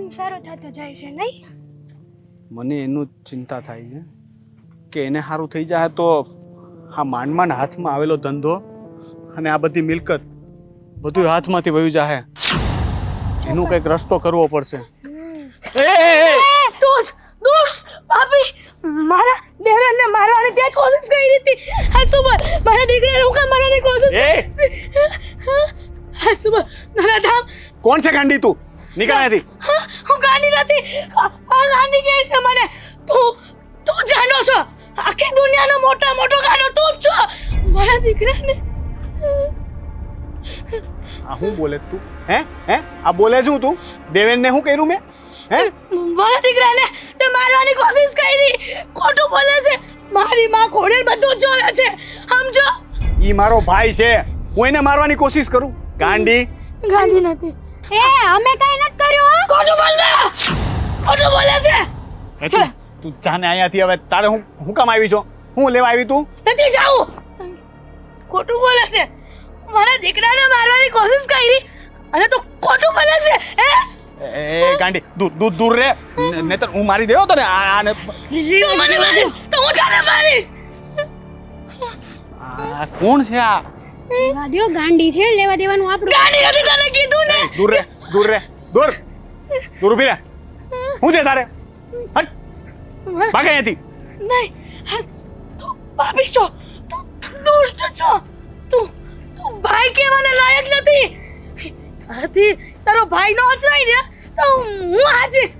દિન સારો થતો જાય છે નહીં? મને એનું જ ચિંતા થાય છે કે એને સારું થઈ જાય તો આ માંડ માંડ હાથમાં આવેલો ધંધો અને આ બધી મિલકત બધું હાથમાંથી વયું જાય એનું કંઈક રસ્તો કરવો પડશે. દોષ દોષ ભાભી! મારા દેવરને મારવાની ત્યાં જ કોશિશ કરી હતી. હા સુબર મારા દીકરાને હું કામ મારવાની કોશિશ એ! હા સુબર નાના ધામ. કોણ છે ગાંડી તું? નીકળ અહીંયાથી હા, નથી. આ કહે છે મને તું તું જાણો છો આખી દુનિયાનો મોટા મોટો ગાડો તું જ છો. મારા દીકરાને. આ હું બોલે તું? હે? હે? આ બોલે છું તું? દેવેનને શું કર્યું મેં? હે? મારા દીકરાને તે મારવાની કોશિશ કરી. ખોટું બોલે છે. મારી માં ઘોડે બધું જોવે છે. સમજો? ઈ મારો ભાઈ છે. હું એને મારવાની કોશિશ કરું. ગાંડી. ગાંધી નથી. એ અમે કઈ નથી કર્યું કોણ બોલે ખોટું બોલે છે? એટલે તું જાને અહીંયાથી હવે તારે હું હું કામ આવી છો? હું લેવા આવી તું? નથી જાઉં. ખોટું બોલે છે. મારા દીકરાને મારવાની કોશિશ કરી અને તો ખોટું બોલે છે હે? એ એ, ગાંડી દૂર દૂર દૂર રે. નહીતર હું મારી દેવો તને? આને તું મને મારીશ તો હું તને મારીશ? આ કોણ છે આ? લેવા ગાંડી છે લેવા દેવાનું આપણું. ગાંડી નથી દૂર રે દૂર રે દૂર. દૂર ઊભી રે. હું છે તારે? હટ. ભાગે અહીંથી નહીં તું પાપી છો. તું દુષ્ટ છો. તું તું ભાઈ કહેવાને લાયક નથી. તારાથી તારો ભાઈ નો જાય ને તો હું હાજીશ.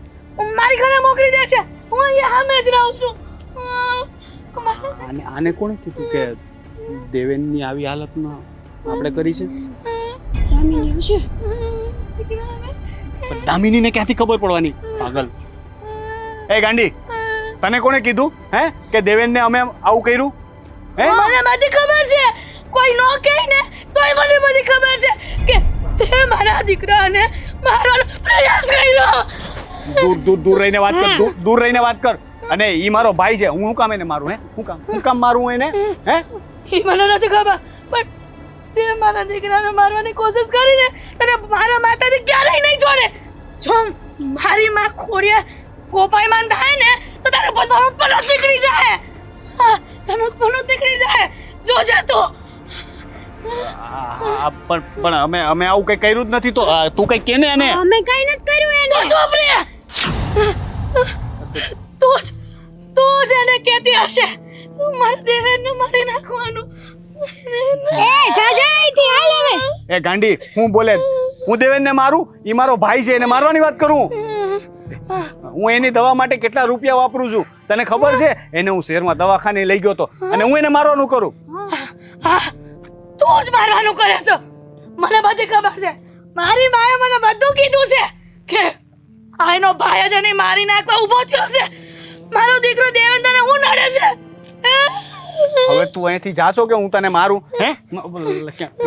મારી ઘરે મોકલી દે છે. હું અહીંયા સામે જ રહું છું. આને આને કોણે કીધું કે દેવેનની આવી હાલતમાં આપણે કરી છે? દામિની આવશે પણ દામિનીને ક્યાંથી ખબર પડવાની? પાગલ. એ ગાંડી તને કોણે કીધું હે કે દેવેનને અમે આવું કર્યું? હે? મને બધી ખબર છે. કોઈ નો કહે ને તોય મને બધી ખબર છે કે તે મારા દીકરાને મારવાનો પ્રયાસ કર્યો. દૂર દૂર દૂર રહીને વાત કર દૂર રહીને વાત કર. અને ઈ મારો ભાઈ છે. હું શું કામ એને મારું હે? હું કામ હું કામ મારું એને હે? એ મને નથી ખબર પણ તે મારા દીકરાને મારવાની કોશિશ કરીને તને મારા માતાજી ક્યારેય નહીં છોડે જો મારી માં ખોડિયા કોપાયમાન થાય ને તો તારો પોતાનો પલો નીકળી જાય. તારો પલો નીકળી જાય. જોજે તું. આ પણ પણ અમે અમે આવું કઈ કર્યું જ નથી તો તું કઈ કેને એને? અમે કઈ નથી કર્યું એને. તો ચૂપ રે. તું જ તું જ એને કહેતી હશે. મારા દેવેનને મારી નાખવાનું. એ જા જા અહીંથી હાલ હવે. એ ગાંડી હું બોલે હું દેવેનને મારું ઈ મારો ભાઈ છે એને મારવાની વાત કરું. હું એની દવા માટે કેટલા રૂપિયા વાપરું છું? તને ખબર છે? એને હું શહેરમાં દવાખાને લઈ ગયો તો અને હું એને મારવાનું કરું. તું જ મારવાનું કરે છો. મને બધી ખબર છે. મારી માએ મને બધું કીધું છે કે આ એનો ભાઈ જ એને મારી નાખવા ઊભો થયો છે. મારો દીકરો દેવેન્દ્રને હું નડે છે. હવે તું અહીંથી જા છો કે હું તને મારું? હે?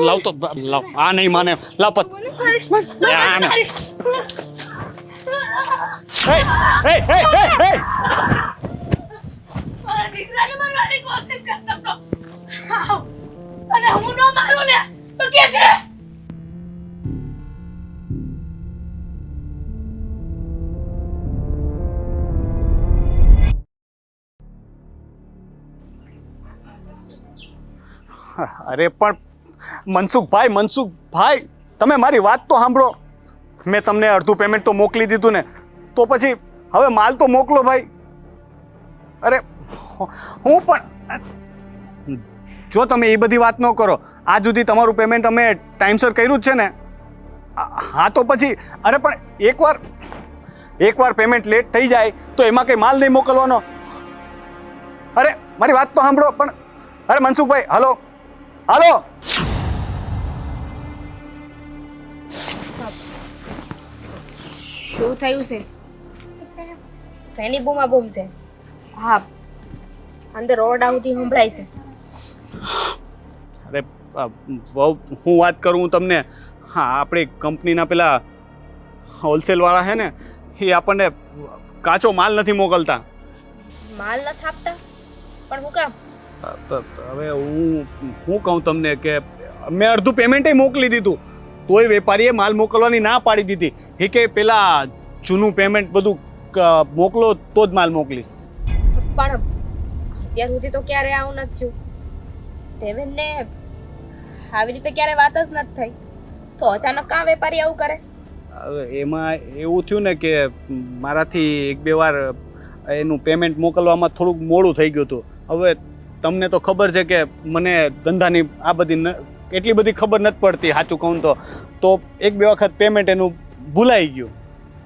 લાવ તો લાવ. આ નહીં માને. લાવ પત. હે હે હે અરે પણ મનસુખભાઈ મનસુખભાઈ, તમે મારી વાત તો સાંભળો. મેં તમને અડધું પેમેન્ટ તો મોકલી દીધું ને. તો પછી હવે માલ તો મોકલો ભાઈ. અરે, હું પણ જો તમે એ બધી વાત ન કરો, આજ સુધી તમારું પેમેન્ટ અમે ટાઈમસર કર્યું જ છે ને. હા તો પછી, અરે પણ એકવાર એકવાર પેમેન્ટ લેટ થઈ જાય તો એમાં કંઈ માલ નહીં મોકલવાનો. અરે, મારી વાત તો સાંભળો, પણ અરે મનસુખભાઈ હલો. હાલો. શું થયું છે? ફેની બૂમા બૂમ છે. હા. અંદર ઓરડા સુધી સંભળાય છે. અરે વહુ હું વાત કરું તમને? હા આપણી કંપનીના પેલા હોલસેલવાળા છે ને એ આપણને કાચો માલ નથી મોકલતા. માલ નથી આપતા? પણ હું કામ? હવે હું હું કહું તમને કે મેં અડધું પેમેન્ટે મોકલી દીધું. તોય વેપારીએ માલ મોકલવાની ના પાડી દીધી. એ કે પેલા જૂનું પેમેન્ટ બધું મોકલો તો જ માલ મોકલીશ. પણ અત્યાર સુધી તો ક્યારે આવું નથી થયું. આવી રીતે ક્યારે વાત જ નથી થઈ. તો અચાનક કાં વેપારી આવું કરે? હવે એમાં એવું થયું ને કે મારાથી એક બે વાર એનું પેમેન્ટ મોકલવામાં થોડુંક મોડું થઈ ગયું હતું. હવે તમને તો ખબર છે કે મને ધંધાની આ બધી એટલી બધી ખબર નથી પડતી, સાચું કહું તો. તો એક બે વખત પેમેન્ટ એનું ભૂલાઈ ગયું.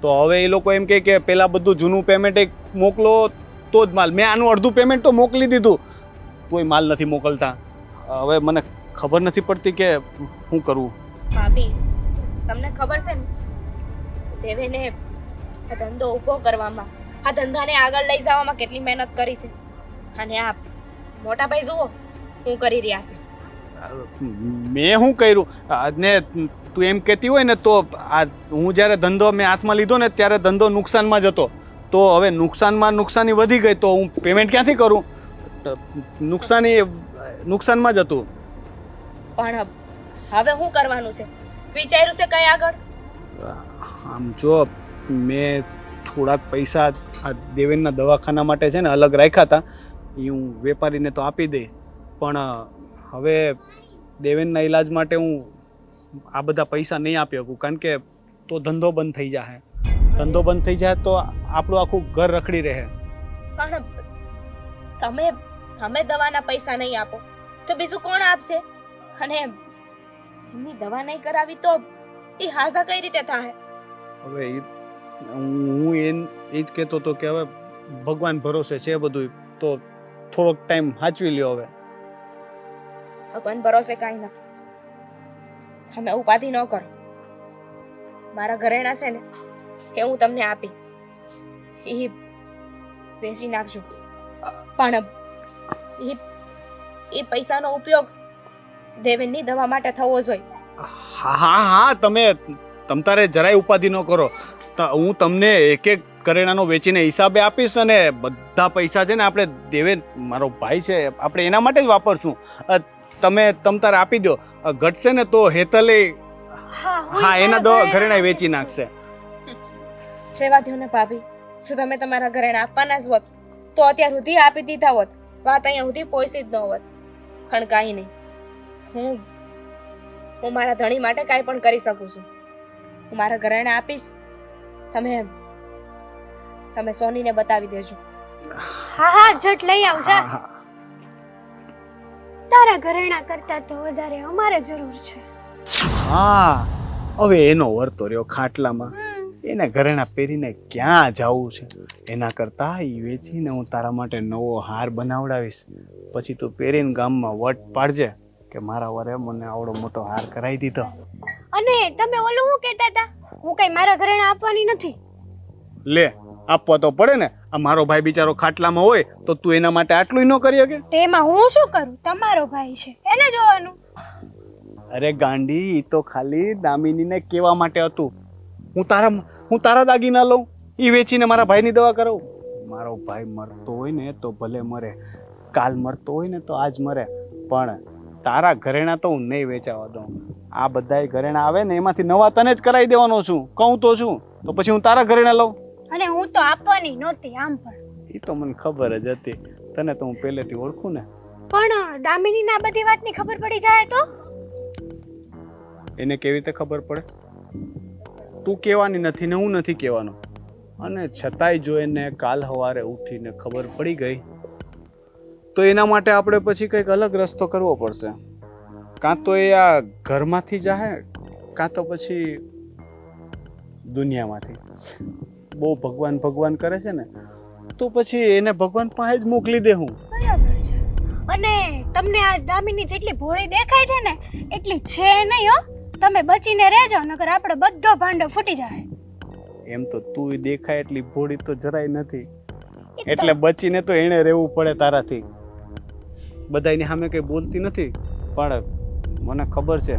તો હવે એ લોકો એમ કહે કે પહેલાં બધું જૂનું પેમેન્ટ એક મોકલો તો જ માલ. મેં આનું અડધું પેમેન્ટ તો મોકલી દીધું. તોય માલ નથી મોકલતા. હવે મને ખબર નથી પડતી કે શું કરવું ભાભી, તમને ખબર છે ને? દેવેને આ ધંધો ઊભો કરવામાં, આ ધંધાને આગળ લઈ જવામાં કેટલી મહેનત કરી છે. અને આ મોટા ભાઈ જુઓ શું કરી રહ્યા છે. મેં શું કર્યું? અને ને તું એમ કહેતી હોય ને તો આ હું જ્યારે ધંધો મેં હાથમાં લીધો ને ત્યારે ધંધો નુકસાનમાં જ હતો. તો હવે નુકસાનમાં નુકસાની વધી ગઈ તો હું પેમેન્ટ ક્યાંથી કરું? નુકસાની નુકસાનમાં જ હતું. પણ હવે શું કરવાનું છે? વિચાર્યું છે કઈ આગળ? આમ જો મેં થોડાક પૈસા આ દેવેનના દવાખાના માટે છે ને અલગ રાખ્યા હતા. એ હું વેપારીને તો આપી દે. પણ હવે દેવેનના ઈલાજ માટે હું આ બધા પૈસા નહીં આપી શકું કારણ કે તો ધંધો બંધ થઈ જાય ધંધો બંધ થઈ જાય તો આપણું આખું ઘર રખડી રહે. પણ તમે તમે દવાના પૈસા નહીં આપો તો બીજું કોણ આપશે? અને એમની દવા નહીં કરાવી તો એ હાજા કઈ રીતે થાય હવે હું એ જ કહેતો હતો કે હવે ભગવાન ભરોસે છે બધું તો થોડોક ટાઈમ સાચવી લ્યો હવે. ભગવાન ભરોસે કાંઈ નથી તમે ઉપાધિ ન કરો. મારા ઘરેણા છે ને એ હું તમને આપી. એ વેચી નાખજો. પણ એ એ પૈસાનો ઉપયોગ દેવેનની દવા માટે થવો જોઈએ. હા હા તમે તમ તારે જરાય ઉપાધિ ન કરો. તો હું તમને એક એક કરેણાનો વેચીને હિસાબે આપીશ અને બધા પૈસા છે ને આપણે દેવે મારો ભાઈ છે આપણે એના માટે જ વાપરશું. તમે તમ તારે આપી દો. ઘટશે ને તો હેતલે હા એના દો ઘરેણા વેચી નાખશે. રેવા દો ને ભાભી. શું તમે તમારા ઘરેણા આપવાના જ હોત? તો અત્યાર સુધી આપી દીધા હોત. વાત અહીંયા સુધી પહોંચી જ ન હોત. પણ કાંઈ નહીં. હું હું મારા ધણી માટે કાંઈ પણ કરી શકું છું. હું મારા ઘરેણા આપીશ. તમે તમે સોનીને બતાવી દેજો. હા હા જટ લઈ આવજો હા, હા. તારા ઘરેણા કરતા તો વધારે અમારે જરૂર છે. હા હવે એનો વર્તો રહ્યો ખાટલામાં. એને ઘરેણા પહેરીને ક્યાં જવું છે? એના કરતાં એ વેચીને હું તારા માટે નવો હાર બનાવડાવીશ. પછી તું પહેરીને ગામમાં વટ પાડજે કે મારા વરે મને આવડો મોટો હાર કરાવી દીધો. અને તમે ઓલું શું કહેતા હતા? હું કઈ મારા ઘરેણા આપવાની નથી? લે આપવા તો પડે ને. આ મારો ભાઈ બિચારો ખાટલામાં હોય તો તું એના માટે આટલું ન કરી શકે. તેમાં હું શું કરું? તમારો ભાઈ છે. એને જોવાનું. અરે ગાંડી ઈ તો ખાલી દામિનીને કહેવા માટે હતું? હું તારા હું તારા દાગીના લઉં? એ વેચીને મારા ભાઈની દવા કરાવું? મારો ભાઈ મરતો હોય ને તો ભલે મરે. કાલ મરતો હોય ને તો આજ મરે. પણ તારા ઘરેણા તો હું નહીં વેચાવા દઉં. આ બધાય ઘરેણા આવે ને એમાંથી નવા તને જ કરાવી દેવાનો છું. કહું તો છું. તો પછી હું તારા ઘરેણા લઉં? અને હું તો આપવાની નહોતી આમ પણ. એ તો મને ખબર જ હતી. તને તો હું પહેલેથી ઓળખું ને. પણ દામિની ના બધી વાતની ખબર પડી જાય તો? એને કેવી રીતે ખબર પડે? તું કહેવાની નથી ને હું નથી કહેવાનો. અને છતાંય જો એને કાલ સવારે ઉઠીને ખબર પડી ગઈ તો એના માટે આપણે પછી કંઈક અલગ રસ્તો કરવો પડશે. કાં તો એ આ ઘરમાંથી જાહે કાં તો પછી દુનિયામાંથી. બહુ ભગવાન ભગવાન કરે છે ને તો પછી એને ભગવાન પાસે જ મોકલી દે હું. બરાબર છે. અને તમને આ દામિની જેટલી ભોળી દેખાય છે ને એટલી છે નહીં હો. તમે બચીને રહેજો નકર આપણે બધો ભાંડો ફૂટી જાય. એમ તો તું દેખાય એટલી ભોળી તો જરાય નથી. એટલે બચીને તો એણે રહેવું પડે તારાથી. બધાની સામે કંઈ બોલતી નથી. પણ મને ખબર છે